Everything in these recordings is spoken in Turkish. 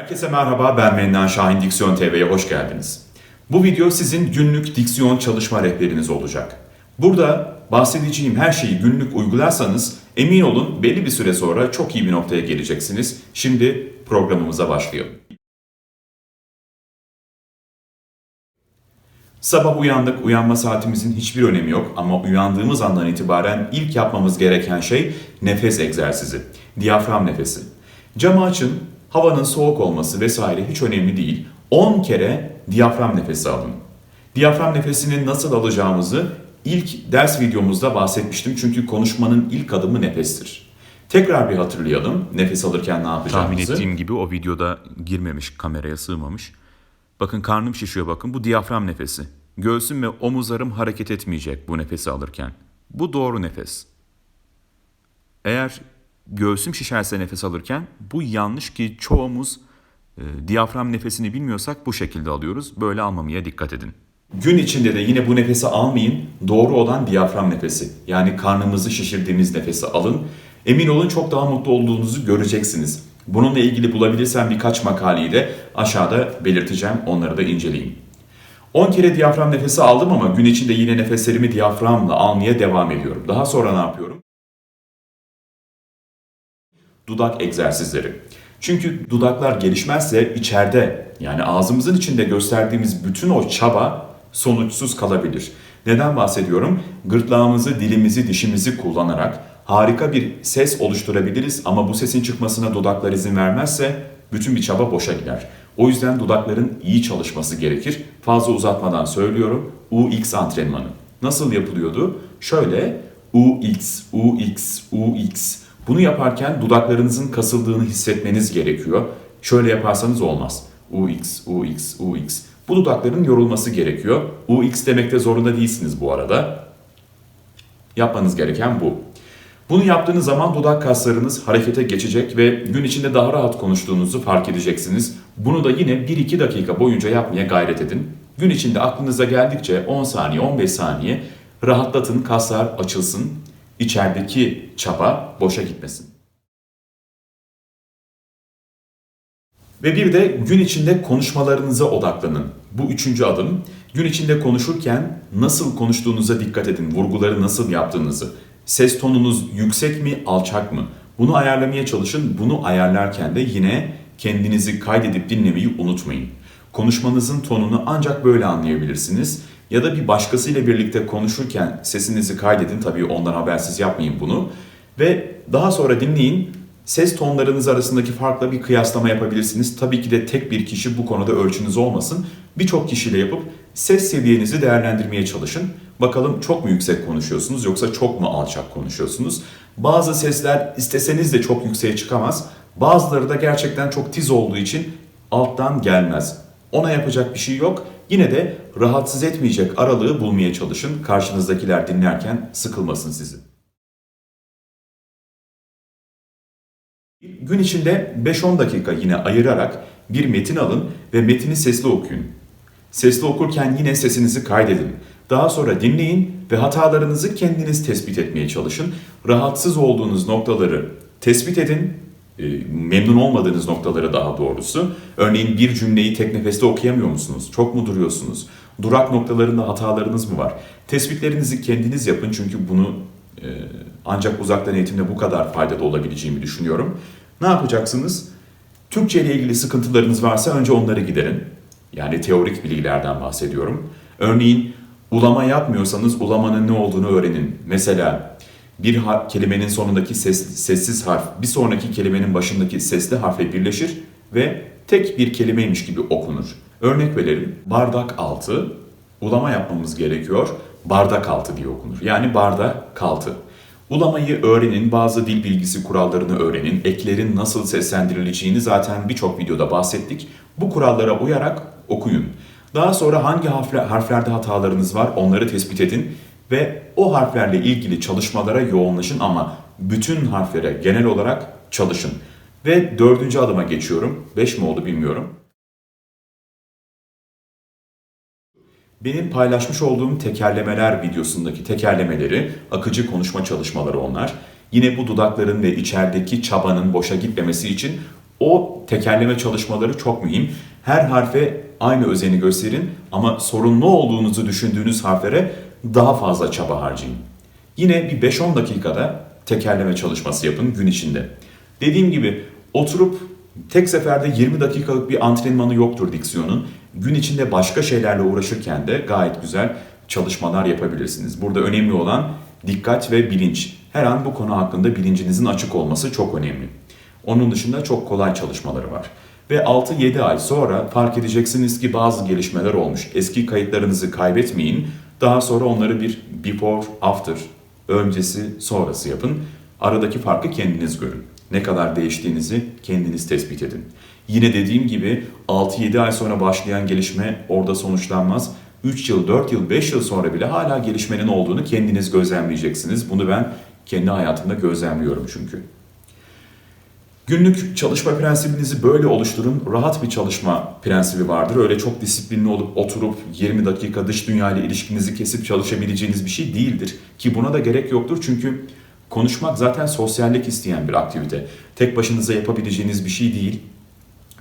Herkese merhaba, ben Mennan Şahin Diksiyon TV'ye hoş geldiniz. Bu video sizin günlük diksiyon çalışma rehberiniz olacak. Burada bahsedeceğim her şeyi günlük uygularsanız emin olun belli bir süre sonra çok iyi bir noktaya geleceksiniz. Şimdi programımıza başlayalım. Sabah uyandık, uyanma saatimizin hiçbir önemi yok ama uyandığımız andan itibaren ilk yapmamız gereken şey nefes egzersizi, diyafram nefesi. Camı açın, havanın soğuk olması vesaire hiç önemli değil. 10 kere diyafram nefesi alın. Diyafram nefesini nasıl alacağımızı ilk ders videomuzda bahsetmiştim çünkü konuşmanın ilk adımı nefestir. Tekrar bir hatırlayalım nefes alırken ne Tahmin yapacağımızı. ettiğim gibi o videoda girmemiş, kameraya sığmamış. Bakın karnım şişiyor bakın bu diyafram nefesi. Göğsüm ve omuzlarım hareket etmeyecek bu nefesi alırken. Bu doğru nefes. Eğer göğsüm şişerse nefes alırken bu yanlış ki çoğumuz e, diyafram nefesini bilmiyorsak bu şekilde alıyoruz. Böyle almamaya dikkat edin. Gün içinde de yine bu nefesi almayın. Doğru olan diyafram nefesi. Yani karnımızı şişirdiğimiz nefesi alın. Emin olun çok daha mutlu olduğunuzu göreceksiniz. Bununla ilgili bulabilirsem birkaç makaleyi de aşağıda belirteceğim. Onları da inceleyin. 10 kere diyafram nefesi aldım ama gün içinde yine nefeslerimi diyaframla almaya devam ediyorum. Daha sonra ne yapıyorum? Dudak egzersizleri. Çünkü dudaklar gelişmezse içeride yani ağzımızın içinde gösterdiğimiz bütün o çaba sonuçsuz kalabilir. Neden bahsediyorum? Gırtlağımızı, dilimizi, dişimizi kullanarak harika bir ses oluşturabiliriz ama bu sesin çıkmasına dudaklar izin vermezse bütün bir çaba boşa gider. O yüzden dudakların iyi çalışması gerekir. Fazla uzatmadan söylüyorum. UX antrenmanı. Nasıl yapılıyordu? Şöyle UX, UX, UX. Bunu yaparken dudaklarınızın kasıldığını hissetmeniz gerekiyor. Şöyle yaparsanız olmaz. UX, UX, UX. Bu dudakların yorulması gerekiyor. UX demekte zorunda değilsiniz bu arada. Yapmanız gereken bu. Bunu yaptığınız zaman dudak kaslarınız harekete geçecek ve gün içinde daha rahat konuştuğunuzu fark edeceksiniz. Bunu da yine 1-2 dakika boyunca yapmaya gayret edin. Gün içinde aklınıza geldikçe 10 saniye, 15 saniye rahatlatın, kaslar açılsın. İçerideki çaba boşa gitmesin. Ve bir de gün içinde konuşmalarınıza odaklanın. Bu üçüncü adım. Gün içinde konuşurken nasıl konuştuğunuza dikkat edin. Vurguları nasıl yaptığınızı. Ses tonunuz yüksek mi, alçak mı? Bunu ayarlamaya çalışın. Bunu ayarlarken de yine kendinizi kaydedip dinlemeyi unutmayın. Konuşmanızın tonunu ancak böyle anlayabilirsiniz. Ya da bir başkasıyla birlikte konuşurken sesinizi kaydedin. Tabii ondan habersiz yapmayın bunu. Ve daha sonra dinleyin. Ses tonlarınız arasındaki farkla bir kıyaslama yapabilirsiniz. Tabii ki de tek bir kişi bu konuda ölçünüz olmasın. Birçok kişiyle yapıp ses seviyenizi değerlendirmeye çalışın. Bakalım çok mu yüksek konuşuyorsunuz yoksa çok mu alçak konuşuyorsunuz? Bazı sesler isteseniz de çok yükseğe çıkamaz. Bazıları da gerçekten çok tiz olduğu için alttan gelmez. Ona yapacak bir şey yok. Yine de rahatsız etmeyecek aralığı bulmaya çalışın. Karşınızdakiler dinlerken sıkılmasın sizi. Gün içinde 5-10 dakika yine ayırarak bir metin alın ve metini sesli okuyun. Sesli okurken yine sesinizi kaydedin. Daha sonra dinleyin ve hatalarınızı kendiniz tespit etmeye çalışın. Rahatsız olduğunuz noktaları tespit edin. E, Memnun olmadığınız noktaları daha doğrusu. Örneğin bir cümleyi tek nefeste okuyamıyor musunuz? Çok mu duruyorsunuz? Durak noktalarında hatalarınız mı var? Tespitlerinizi kendiniz yapın çünkü bunu e, ancak uzaktan eğitimde bu kadar faydalı olabileceğimi düşünüyorum. Ne yapacaksınız? Türkçe ile ilgili sıkıntılarınız varsa önce onları giderin. Yani teorik bilgilerden bahsediyorum. Örneğin ulama yapmıyorsanız ulamanın ne olduğunu öğrenin. Mesela bir kelimenin sonundaki ses, sessiz harf bir sonraki kelimenin başındaki sesli harfle birleşir ve tek bir kelimeymiş gibi okunur. Örnek verelim. Bardak altı ulama yapmamız gerekiyor. Bardak altı diye okunur. Yani bardak altı. Ulamayı öğrenin, bazı dil bilgisi kurallarını öğrenin, eklerin nasıl seslendirileceğini zaten birçok videoda bahsettik. Bu kurallara uyarak okuyun. Daha sonra hangi harfle- harflerde hatalarınız var onları tespit edin ve o harflerle ilgili çalışmalara yoğunlaşın ama bütün harflere genel olarak çalışın. Ve dördüncü adıma geçiyorum. Beş mi oldu bilmiyorum. Benim paylaşmış olduğum tekerlemeler videosundaki tekerlemeleri, akıcı konuşma çalışmaları onlar. Yine bu dudakların ve içerideki çabanın boşa gitmemesi için O tekerleme çalışmaları çok mühim. Her harfe aynı özeni gösterin ama sorunlu olduğunuzu düşündüğünüz harflere daha fazla çaba harcayın. Yine bir 5-10 dakikada tekerleme çalışması yapın gün içinde. Dediğim gibi oturup tek seferde 20 dakikalık bir antrenmanı yoktur diksiyonun. Gün içinde başka şeylerle uğraşırken de gayet güzel çalışmalar yapabilirsiniz. Burada önemli olan dikkat ve bilinç. Her an bu konu hakkında bilincinizin açık olması çok önemli. Onun dışında çok kolay çalışmaları var. Ve 6-7 ay sonra fark edeceksiniz ki bazı gelişmeler olmuş. Eski kayıtlarınızı kaybetmeyin. Daha sonra onları bir before, after, öncesi, sonrası yapın. Aradaki farkı kendiniz görün. Ne kadar değiştiğinizi kendiniz tespit edin. Yine dediğim gibi 6-7 ay sonra başlayan gelişme orada sonuçlanmaz. 3 yıl, 4 yıl, 5 yıl sonra bile hala gelişmenin olduğunu kendiniz gözlemleyeceksiniz. Bunu ben kendi hayatımda gözlemliyorum çünkü. Günlük çalışma prensibinizi böyle oluşturun. Rahat bir çalışma prensibi vardır. Öyle çok disiplinli olup oturup 20 dakika dış dünya ile ilişkinizi kesip çalışabileceğiniz bir şey değildir. Ki buna da gerek yoktur çünkü konuşmak zaten sosyallik isteyen bir aktivite. Tek başınıza yapabileceğiniz bir şey değil.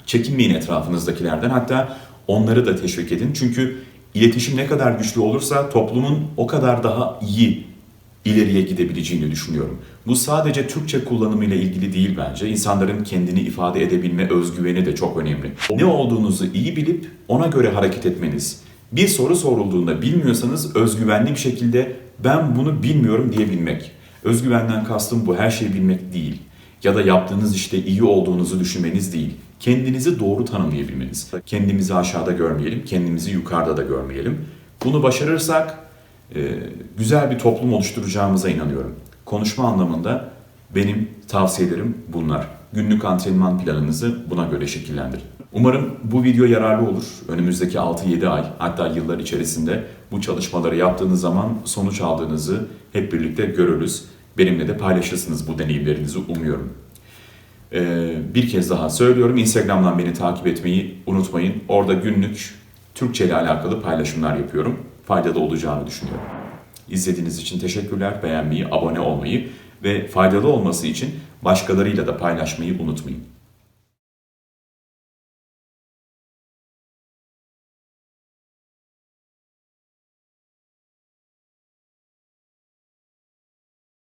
Çekinmeyin etrafınızdakilerden. Hatta onları da teşvik edin. Çünkü iletişim ne kadar güçlü olursa toplumun o kadar daha iyi ileriye gidebileceğini düşünüyorum. Bu sadece Türkçe kullanımıyla ilgili değil bence. İnsanların kendini ifade edebilme özgüveni de çok önemli. Ne olduğunuzu iyi bilip ona göre hareket etmeniz. Bir soru sorulduğunda bilmiyorsanız özgüvenli bir şekilde ben bunu bilmiyorum diyebilmek. Özgüvenden kastım bu her şeyi bilmek değil. Ya da yaptığınız işte iyi olduğunuzu düşünmeniz değil. Kendinizi doğru tanımlayabilmeniz. Kendimizi aşağıda görmeyelim, kendimizi yukarıda da görmeyelim. Bunu başarırsak güzel bir toplum oluşturacağımıza inanıyorum. Konuşma anlamında benim tavsiyelerim bunlar. Günlük antrenman planınızı buna göre şekillendirin. Umarım bu video yararlı olur. Önümüzdeki 6-7 ay hatta yıllar içerisinde bu çalışmaları yaptığınız zaman sonuç aldığınızı hep birlikte görürüz. Benimle de paylaşırsınız bu deneyimlerinizi umuyorum. Ee, bir kez daha söylüyorum Instagram'dan beni takip etmeyi unutmayın. Orada günlük Türkçe ile alakalı paylaşımlar yapıyorum. Faydalı olacağını düşünüyorum. İzlediğiniz için teşekkürler. Beğenmeyi, abone olmayı ve faydalı olması için başkalarıyla da paylaşmayı unutmayın.